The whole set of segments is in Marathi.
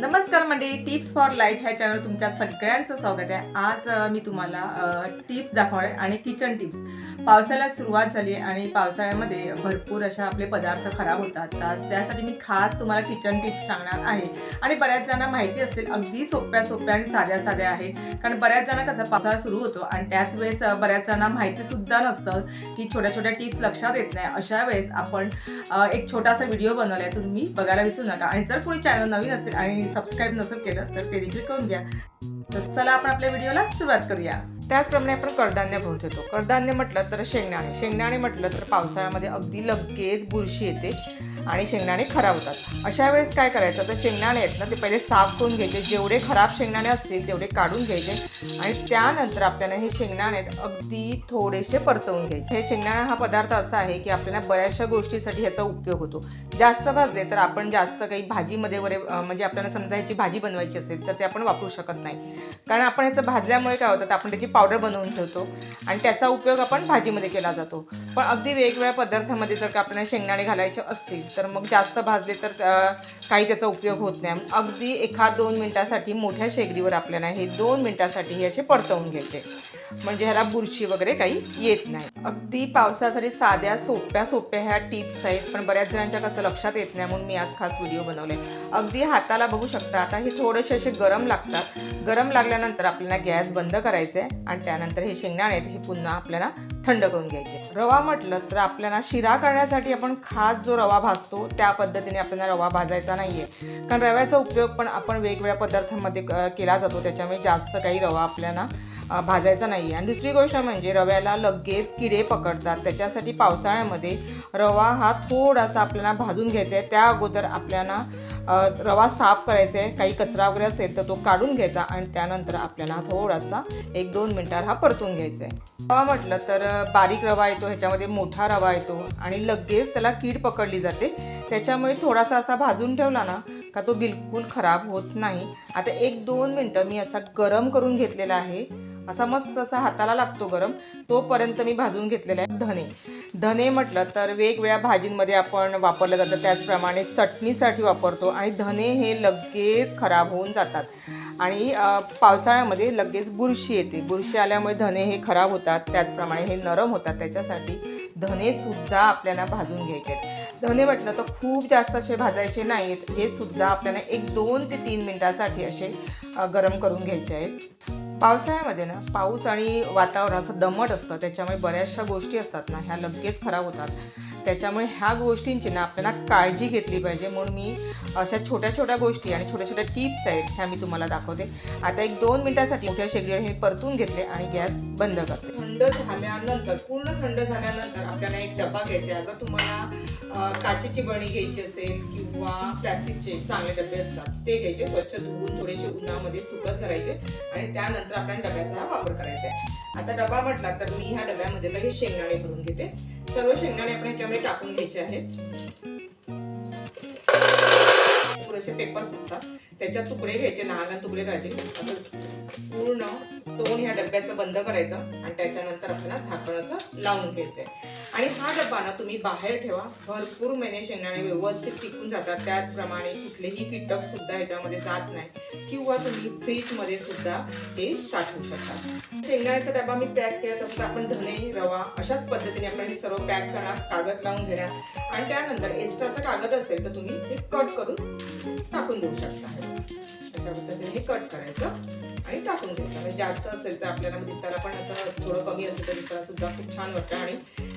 नमस्कार मंडळी टिप्स फॉर लाईफ ह्या चॅनल तुमच्या सगळ्यांचं स्वागत आहे. आज मी तुम्हाला टिप्स दाखवणार आहे आणि किचन टिप्स. पावसाळ्याला सुरुवात झाली आहे आणि पावसाळ्यामध्ये भरपूर अशा आपले पदार्थ खराब होतात. तर त्यासाठी मी खास तुम्हाला किचन टिप्स सांगणार आहे. आणि बऱ्याच जणांना माहिती असेल अगदी सोप्या सोप्या आणि साध्या साध्या आहे. कारण बऱ्याच जणांना कसं पावसाळा सुरू होतो आणि त्याच वेळेस बऱ्याच जणांना माहितीसुद्धा नसतं की छोट्या छोट्या टिप्स लक्षात येत नाही. अशा वेळेस आपण एक छोटासा व्हिडिओ बनवला आहे तुम्ही बघायला विसरू नका. आणि जर कोणी चॅनल नवीन असेल आणि सबस्क्राईब नसेल केलं तर ते देखील करून घ्या. तर चला आपण आपल्या व्हिडिओला सुरुवात करूया. त्याचप्रमाणे आपण कडधान्य भरून ठेवतो. कडधान्य म्हटलं तर शेंगदाणे. शेंगदाणे म्हटलं तर पावसाळ्यामध्ये अगदी लगेच बुरशी येते आणि शेंगदाणे खराब होतात. अशा वेळेस काय करायचं? तर शेंगदाणे आहेत ना ते पहिले साफ करून घ्यायचे. जेवढे खराब शेंगदाणे असतील तेवढे काढून घ्यायचे. आणि त्यानंतर आपल्याला हे शेंगदाणे अगदी थोडेसे परतवून घ्यायचे. हे शेंगदाणा हा पदार्थ असा आहे की आपल्याला बऱ्याचशा गोष्टीसाठी ह्याचा उपयोग होतो. जास्त भाजले तर आपण जास्त काही भाजीमध्ये वगैरे म्हणजे आपल्याला समजा ह्याची भाजी बनवायची असेल तर ते आपण वापरू शकत नाही. कारण आपण ह्याचं भाजल्यामुळे काय होतं आपण त्याची पावडर बनवून ठेवतो आणि त्याचा उपयोग आपण भाजीमध्ये केला जातो. पण अगदी वेगवेगळ्या पदार्थामध्ये जर का आपल्याला शेंगदाणे घालायचे असतील तर मग जास्त भाजले तर काही त्याचा उपयोग होत नाही. अगदी एखाद दोन मिनटासाठी मोठ्या शेगडीवर आपल्याला हे दोन मिनटासाठी हे असे परतवून घ्यायचे. म्हणजे ह्याला बुरशी वगैरे काही येत नाही. अगदी पावसासाठी साध्या सोप्या सोप्या ह्या टिप्स आहेत पण बऱ्याच जणांच्या कसं लक्षात येत नाही म्हणून मी आज खास व्हिडिओ बनवले. अगदी हाताला बघू शकता आता हे थोडेसे असे गरम लागतात. गरम लागल्यानंतर आपल्याला गॅस बंद करायचा आहे आणि त्यानंतर हे शेंगदाणे आहेत हे पुन्हा आपल्याला थंड करून घ्यायचे. रवा म्हटलं तर आपल्याला शिरा करण्यासाठी आपण खास जो रवा भाजतो त्या पद्धतीने आपल्याला रवा भाजायचा नाहीये. कारण रव्याचा उपयोग पण आपण वेगवेगळ्या पदार्थांमध्ये केला जातो. त्याच्यामुळे जास्त काही रवा आपल्याला भाजायचा नाही आहे आणि दुसरी गोष्ट म्हणजे रव्याला लगेच किडे पकडतात. त्याच्यासाठी पावसाळ्यामध्ये रवा हा थोडासा आपल्याला भाजून घ्यायचा आहे. त्या अगोदर आपल्याला रवा साफ करायचा आहे काही कचरा वगैरे असेल तर तो काढून घ्यायचा आणि त्यानंतर आपल्याला थोडासा एक दोन मिनटात हा परतून घ्यायचा आहे. रवा म्हटलं तर बारीक रवा येतो ह्याच्यामध्ये मोठा रवा येतो आणि लगेच त्याला कीड पकडली जाते. त्याच्यामुळे थोडासा असा भाजून ठेवला ना का तो बिलकुल खराब होत नाही. आता एक दोन मिनटं मी असा गरम करून घेतलेला आहे. असा मस्त असा हाताला लागतो गरम. तोपर्यंत मी भाजून घेतलेला आहे धने. धने म्हटलं तर वेगवेगळ्या भाजींमध्ये आपण वापरलं जातं. त्याचप्रमाणे चटणीसाठी वापरतो आणि धने हे लगेच खराब होऊन जातात. आणि पावसाळ्यामध्ये लगेच बुरशी येते. बुरशी आल्यामुळे धने हे खराब होतात. त्याचप्रमाणे हे नरम होतात. त्याच्यासाठी धनेसुद्धा आपल्याला भाजून घ्यायचे आहेत. धने म्हटलं तर खूप जास्त असे भाजायचे नाहीत. हे सुद्धा आपल्याला एक दोन ते तीन मिनटासाठी असे गरम करून घ्यायचे आहेत. पावसाळ्यामध्ये ना पाऊस आणि वातावरण असं दमट असतं. त्याच्यामुळे बऱ्याचशा गोष्टी असतात ना ह्या लगेच खराब होतात. त्याच्यामुळे ह्या गोष्टींची ना आपल्याला काळजी घेतली पाहिजे. म्हणून मी अशा छोट्या छोट्या गोष्टी आणि छोट्या छोट्या टिप्स आहेत ह्या मी तुम्हाला दाखवते. आता एक दोन मिनिटासाठी मोठ्या शेगडीवर हे परतून घेतले आणि गॅस बंद करते. थंड झाल्यानंतर पूर्ण थंड झाल्यानंतर आपल्याला एक डबा घ्यायचा आहे. अगर तुम्हाला काचेची बणी घ्यायची असेल किंवा प्लॅस्टिकचे चांगले डबे असतात ते घ्यायचे. स्वच्छ धुवून थोडेसे उन्हामध्ये सुकत करायचे आणि त्यानंतर आपल्याला डब्याचा हा वापर करायचा आहे. आता डबा म्हटला तर मी ह्या डब्यामध्ये तर हे शेंगदाणे करून घेते. सर्व शेंगदाणे आपण ह्याच्यामध्ये टाकून घ्यायचे आहेत. पुरेसे पेपर्स असतात. त्याच्यात तुकडे घ्यायचे लहान लहान तुकडे करायचे असं पूर्ण दोन ह्या डब्याचं बंद करायचं आणि त्याच्यानंतर आपल्याला झाकण असं लावून घ्यायचंय. आणि हा डब्बा ना तुम्ही बाहेर ठेवा. भरपूर महिने शेंगदाणे व्यवस्थित टिकून जातात त्याचप्रमाणे कुठलेही कीटक सुद्धा ह्याच्यामध्ये जात नाही. किंवा तुम्ही फ्रीजमध्ये सुद्धा हे साठवू शकता. शेंगदाण्याचा डबा मी पॅक केला तसं आपण धने रवा अशाच पद्धतीने आपण हे सर्व पॅक करणार कागद लावून घेणार. आणि त्यानंतर एक्स्ट्राचा कागद असेल तर तुम्ही ते कट करून टाकून देऊ शकता. Thank you. अशा पद्धतीने हे कट करायचं आणि टाकून द्यायचं. म्हणजे जास्त असेल तर आपल्याला म्हणजे दिसायला पण असं थोडं कमी असेल तर दिसायला सुद्धा खूप छान वाटतं. आणि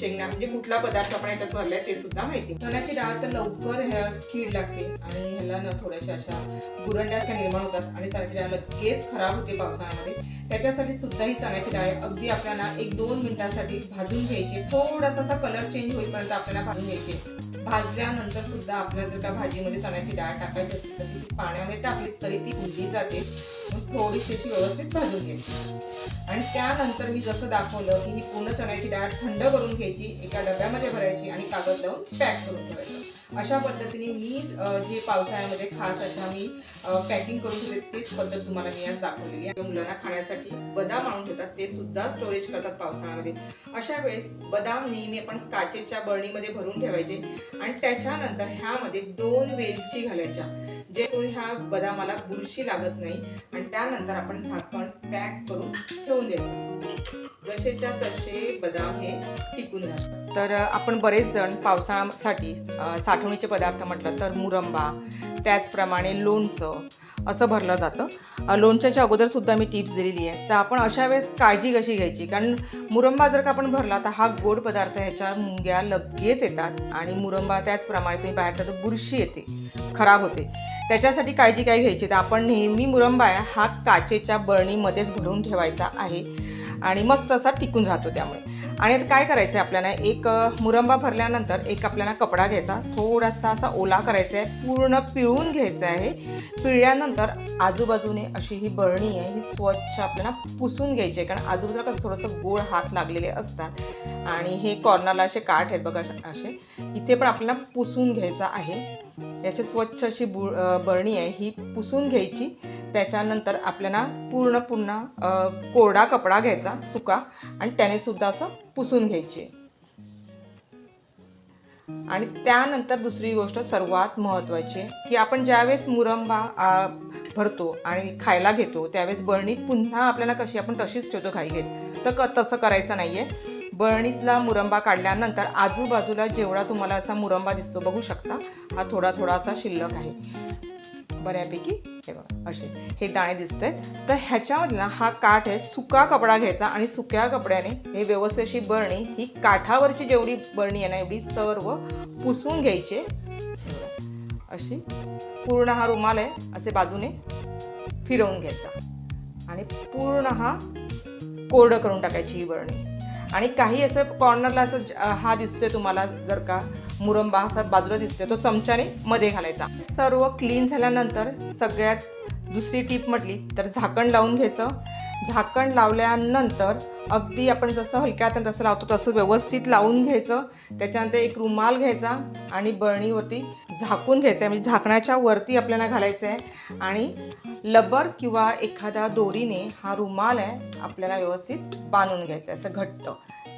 शेंगणा म्हणजे कुठला पदार्थ आपण याच्यात भरलाय ते सुद्धा माहिती. चण्याची डाळ तर लवकर ह्या कीड लागते आणि ह्याला ना थोड्याशा अशा गुरंड्या निर्माण होतात आणि चण्याची डाळ लगेच खराब होते पावसाळ्यामध्ये. त्याच्यासाठी सुद्धा ही चण्याची डाळ अगदी आपल्याला एक दोन मिनिटांसाठी भाजून घ्यायची. थोडासा असा कलर चेंज होईपर्यंत आपल्याला भाजून घ्यायची. भाजल्यानंतर सुद्धा आपल्याला जर का भाजीमध्ये चण्याची डाळ टाकायची असेल तर ती पाण्यामध्ये टाकली तरी ती भुजली जाते मग थोडीशी अशी व्यवस्थित भाजून घ्यायची आणि त्यानंतर मी जसं दाखवलं की ही पूर्ण चण्याची डाळ थंड करून घ्यायची एका डब्यामध्ये भरायची आणि कागद लावून पॅक करून ठेवायचं. अशा पद्धतीने मी जे पावसाळ्यामध्ये खास अशा मी पॅकिंग करून ठेवते तेच पद्धत तुम्हाला मी आज दाखवलेली आहे. मुलांना खाण्यासाठी बदाम आणून ठेवतात ते सुद्धा स्टोरेज करतात पावसाळ्यामध्ये. अशा वेळेस बदाम नेहमी आपण काचेच्या बळणीमध्ये भरून ठेवायचे आणि त्याच्यानंतर ह्यामध्ये दोन वेलची घालायच्या. जे कोणी ह्या बदामाला बुरशी लागत नाही. आणि त्यानंतर आपण झाकण पॅक करून ठेवून द्यायचं. जसेच्या तसे बदाम हे टिकून राहतात. तर आपण बरेच जण पावसाळ्यासाठी साठवणीचे पदार्थ म्हटलं तर मुरंबा त्याचप्रमाणे लोणचं असं भरलं जातं. लोणच्याच्या अगोदर सुद्धा मी टिप्स दिलेली आहे. तर आपण अशा वेळेस काळजी कशी घ्यायची? कारण मुरंबा जर का आपण भरला तर हा गोड पदार्थ ह्याच्या मुंग्या लगेच येतात. आणि मुरंबा त्याचप्रमाणे तुम्ही बाहेर तर बुरशी येते खराब होते. त्याच्यासाठी काळजी काय घ्यायची? तर आपण नेहमी मुरंबा हा काचेच्या बरणीमध्येच भरून ठेवायचा आहे. आणि मस्त असा टिकून राहतो त्यामुळे. आणि आता काय करायचं आहे आपल्याला? एक मुरंबा भरल्यानंतर एक आपल्याला कपडा घ्यायचा. थोडासा असा ओला करायचा आहे पूर्ण पिळून घ्यायचं आहे पिळल्यानंतर आजूबाजूने अशी ही बरणी आहे ही स्वच्छ आपल्याला पुसून घ्यायची आहे कारण आजूबाजूला कसं थोडंसं गोड हात लागलेले असतात. आणि हे कॉर्नरला असे काठ आहेत बघा असे इथे पण आपल्याला पुसून घ्यायचं आहे. याची स्वच्छ अशी बु बरणी आहे ही पुसून घ्यायची. त्याच्यानंतर आपल्याला पूर्ण पुन्हा कोरडा कपडा घ्यायचा सुका आणि त्याने सुद्धा असं पुसून घ्यायची. आणि त्यानंतर दुसरी गोष्ट सर्वात महत्त्वाची आहे की आपण ज्यावेळेस मुरंबा भरतो आणि खायला घेतो त्यावेळेस बरणी पुन्हा आपल्याला कशी आपण तशीच ठेवतो घाई घेत. तर क तसं करायचं नाही आहे बरणीतला मुरंबा काढल्यानंतर आजूबाजूला जेवढा तुम्हाला असा मुरंबा दिसतो बघू शकता. हा थोडा थोडा असा शिल्लक आहे. बऱ्यापैकी हे बघा असे हे दाणे दिसत आहेत तर ह्याच्यामधला हा काठ आहे सुका कपडा घ्यायचा आणि सुक्या कपड्याने हे व्यवस्थित अशी बरणी ही काठावरची जेवढी बरणी आहे ना एवढी सर्व पुसून घ्यायची. अशी पूर्ण हा रुमाल आहे असे बाजूने फिरवून घ्यायचा. आणि पूर्ण हा कोरडं करून टाकायची ही बरणी आणि काही असं कॉर्नरला असं हा दिसतोय तुम्हाला जर का मुरंबा असा बाजूला दिसतोय तो चमच्याने मध्ये घालायचा. सर्व क्लीन झाल्यानंतर सगळ्यात दुसरी टीप म्हटली तर झाकण लावून घ्यायचं. झाकण लावल्यानंतर अगदी आपण जसं हलक्या हाताने तसं लावतो तसं व्यवस्थित लावून घ्यायचं. त्याच्यानंतर एक रुमाल घ्यायचा आणि बरणीवरती झाकून घ्यायचं आहे म्हणजे झाकणाच्या वरती आपल्याला घालायचं आहे आणि लबर किंवा एखाद्या दोरीने हा रुमाल आहे आपल्याला व्यवस्थित बांधून घ्यायचा आहे असं घट्ट.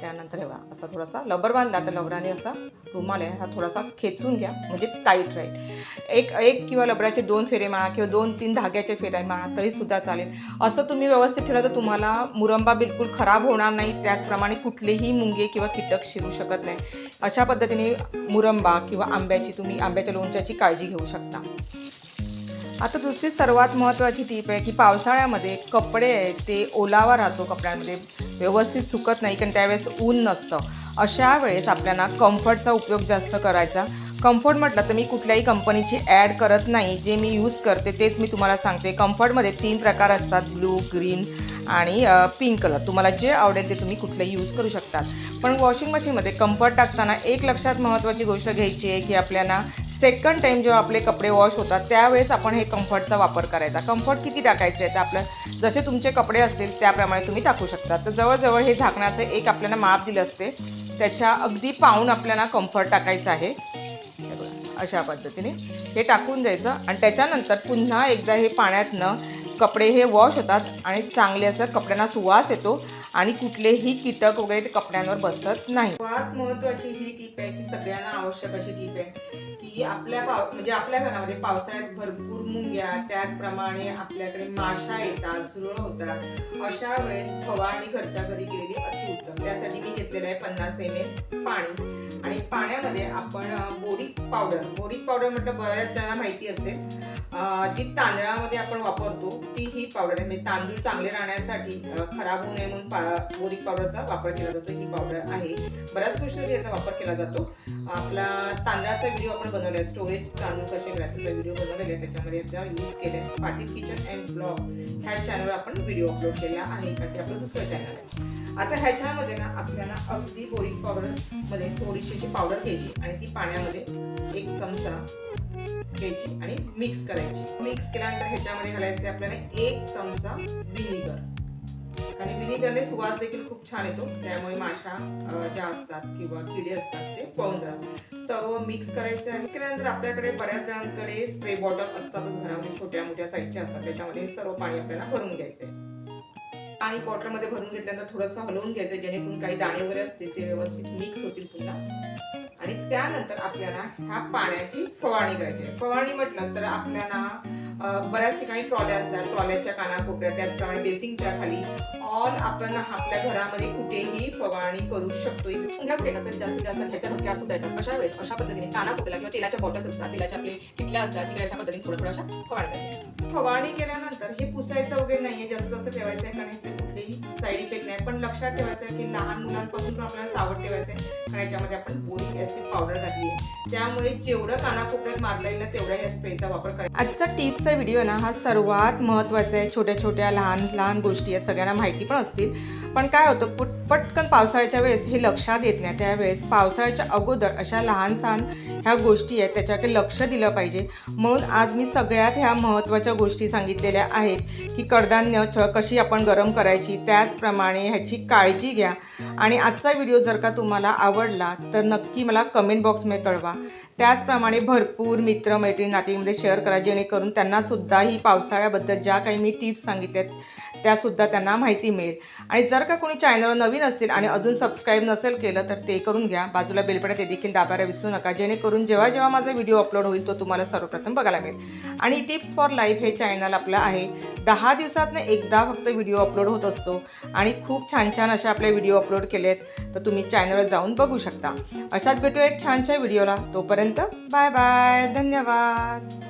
त्यानंतर हे बघा असा थोडासा लबर बांधला तर लबराने असा रुमाल आहे हा थोडासा खेचून घ्या म्हणजे टाईट राहील एक एक किंवा लबराचे दोन फेरे मारा किंवा दोन तीन धाग्याचे फेरे मारा तरीसुद्धा चालेल. असं तुम्ही व्यवस्थित ठेवलं तर तुम्हाला मुरंबा बिलकुल खराब होणार नाही त्याचप्रमाणे कुठलेही मुंगे किंवा कीटक शिरू शकत नाही. अशा पद्धतीने मुरंबा किंवा आंब्याची तुम्ही आंब्याच्या लोणच्याची काळजी घेऊ शकता. आता दुसरी सर्वात महत्त्वाची टीप आहे की पावसाळ्यामध्ये कपडे आहेत ते ओलावा राहतो कपड्यांमध्ये. व्यवस्थित सुकत नाही कारण त्यावेळेस ऊन नसतं. अशा वेळेस आपल्याला कम्फर्टचा उपयोग जास्त करायचा. कम्फर्ट म्हटलं तर मी कुठल्याही कंपनीची ॲड करत नाही जे मी यूज करते तेच मी तुम्हाला सांगते. कम्फर्टमध्ये तीन प्रकार असतात ब्लू ग्रीन आणि पिंक कलर. तुम्हाला जे आवडेल ते तुम्ही कुठलेही यूज करू शकतात. पण वॉशिंग मशीनमध्ये कम्फर्ट टाकताना एक लक्षात महत्त्वाची गोष्ट घ्यायची आहे की आपल्याला सेकंड टाईम जेव्हा आपले कपडे वॉश होतात त्यावेळेस आपण हे कम्फर्टचा वापर करायचा. कम्फर्ट किती टाकायचे आहे? तर आपलं जसे तुमचे कपडे असतील त्याप्रमाणे तुम्ही टाकू शकता. तर जवळजवळ हे झाकण्याचं एक आपल्याला माप दिलं असते. त्याच्या अगदी पाहून आपल्याला कम्फर्ट टाकायचं आहे. अशा पद्धतीने हे टाकून द्यायचं. आणि त्याच्यानंतर पुन्हा एकदा हे पाण्यातनं कपडे हे वॉश होतात आणि चांगले असं कपड्यांना सुवास येतो. आणि कुठलेही कीटक वगैरे ते कपड्यांवर बसत नाही. सर्वात महत्वाची ही टीप आहे की सगळ्यांना आवश्यक अशी टीप आहे की आपल्या पाव म्हणजे आपल्या घरामध्ये पावसाळ्यात भरपूर मुंग्या त्याचप्रमाणे आपल्याकडे माशा येतात झुरळ होतात. अशा वेळेस फवारणी घरच्या घरी केलेली अतिउत्तम. त्यासाठी मी घेतलेलं आहे पन्नास एम एल पाणी. आणि पाण्यामध्ये आपण बोरिक पावडर. बोरिक पावडर म्हटलं बऱ्याच जणांना माहिती असेल. जी तांदळामध्ये आपण वापरतो ती ही पावडर आहे. म्हणजे तांदूळ चांगले राहण्यासाठी खराब होऊ नये म्हणून बोरिक पावडरचा वापर केला जातो. ही पावडर आहे. बऱ्याच गोष्टी याचा वापर केला जातो. आपला तांदळाचा व्हिडिओ आपण बनवला आहे. स्टोरेज तांदूळ कसे करायचे त्याचा व्हिडिओ बनवलेला आहे. त्याच्यामध्ये याचा यूज केला आहे. पाटील किचन अँड ब्लॉग ह्या चॅनलवर आपण व्हिडिओ अपलोड केला आहे. कारण ते आपलं दुसरं चॅनल आहे. आता ह्याच्यामध्ये ना आपल्याला अगदी बोरिक पावडरमध्ये थोडीशी अशी पावडर घ्यायची आणि ती पाण्यामध्ये एक चमचा घ्यायची आणि मिक्स करायची. मिक्स केल्यानंतर ह्याच्यामध्ये घालायचे आपल्याला एक चमचा विनिगर आणि व्हिनेगरने सुवास देखील खूप छान येतो. त्यामुळे माशा ज्या असतात किंवा किडे असतात ते पळून जातात. सर्व मिक्स करायचे आहे. त्यानंतर आपल्याकडे बऱ्याच जणांकडे स्प्रे बॉटल असतातच घरामध्ये. छोट्या मोठ्या साईजच्या असतात. त्याच्यामध्ये सर्व पाणी आपल्याला भरून घ्यायचंय. पाणी बॉटलमध्ये भरून घेतल्यानंतर थोडंसं हलवून घ्यायचं जेणेकरून काही दाणे वगैरे असतील ते व्यवस्थित मिक्स होतील पुन्हा. आणि त्यानंतर आपल्याला ह्या पाण्याची फवारणी करायची फवारणी म्हटलं तर आपल्याला बऱ्याच ठिकाणी ट्रॉल्या असतात. ट्रॉल्याच्या कानाकोपऱ्यात त्याचप्रमाणे बेसिंगच्या खाली. ऑल आपण आपल्या घरामध्ये कुठेही फवारणी करू शकतो. तर जास्तीत जास्त ह्याच्या धक्क्या असू येतात अशा वेळेस अशा पद्धतीने कानाकोपऱ्याला किंवा तेलाच्या बॉटल्स असतात तेलाच्या आपले किटल्या असतात तिकडे अशा पद्धतीने थोडं थोडं अशा फवारणी करायची फवारणी केल्यानंतर हे पुसायचं वगैरे नाहीये जास्त जास्त ठेवायचं आहे कारण कुठलेही साईड इफेक्ट नाही. पण लक्षात ठेवायचं आहे की लहान मुलांपासून पण आपल्याला सावध ठेवायचं आहे कारण याच्यामध्ये आपण बोरिक ऍसिड पावडर घातली आहे त्यामुळे जेवढं कानाकोपऱ्यात मारता येईल ना तेवढा या स्प्रेचा वापर करायचा. आजचा आजचा व्हिडिओ ना हा सर्वात महत्त्वाचा आहे. छोट्या छोट्या लहान लहान गोष्टी या सगळ्यांना माहिती पण असतील. पण काय होतं पुट पटकन पावसाळ्याच्या वेळेस हे लक्षात येत नाही. त्यावेळेस पावसाळ्याच्या अगोदर अशा लहान सहान ह्या गोष्टी आहेत त्याच्याकडे लक्ष दिलं पाहिजे. म्हणून आज मी सगळ्यात ह्या महत्त्वाच्या गोष्टी सांगितलेल्या आहेत की कडधान्य छ कशी आपण गरम करायची त्याचप्रमाणे ह्याची काळजी घ्या. आणि आजचा व्हिडिओ जर का तुम्हाला आवडला तर नक्की मला कमेंट बॉक्समध्ये कळवा. त्याचप्रमाणे भरपूर मित्र नातीमध्ये शेअर करा जेणेकरून त्यांना त्यांनासुद्धा ही पावसाळ्याबद्दल ज्या काही मी टिप्स सांगितल्यात त्यासुद्धा त्यांना माहिती मिळेल. आणि जर का कोणी चॅनलवर नवीन असेल आणि अजून सबस्क्राईब नसेल केलं तर ते करून घ्या. बाजूला बेलपड्या ते देखील दाबायला विसरू नका. जेणेकरून जेव्हा जेव्हा माझा व्हिडिओ अपलोड होईल तो तुम्हाला सर्वप्रथम बघायला मिळेल. आणि टिप्स फॉर लाईफ हे चॅनल आपलं आहे. दहा दिवसातनं एकदा फक्त व्हिडिओ अपलोड होत असतो आणि खूप छान छान असे आपल्या व्हिडिओ अपलोड केलेत तर तुम्ही चॅनलवर जाऊन बघू शकता. अशाच भेटू एक छानशा व्हिडिओला. तोपर्यंत बाय बाय. धन्यवाद.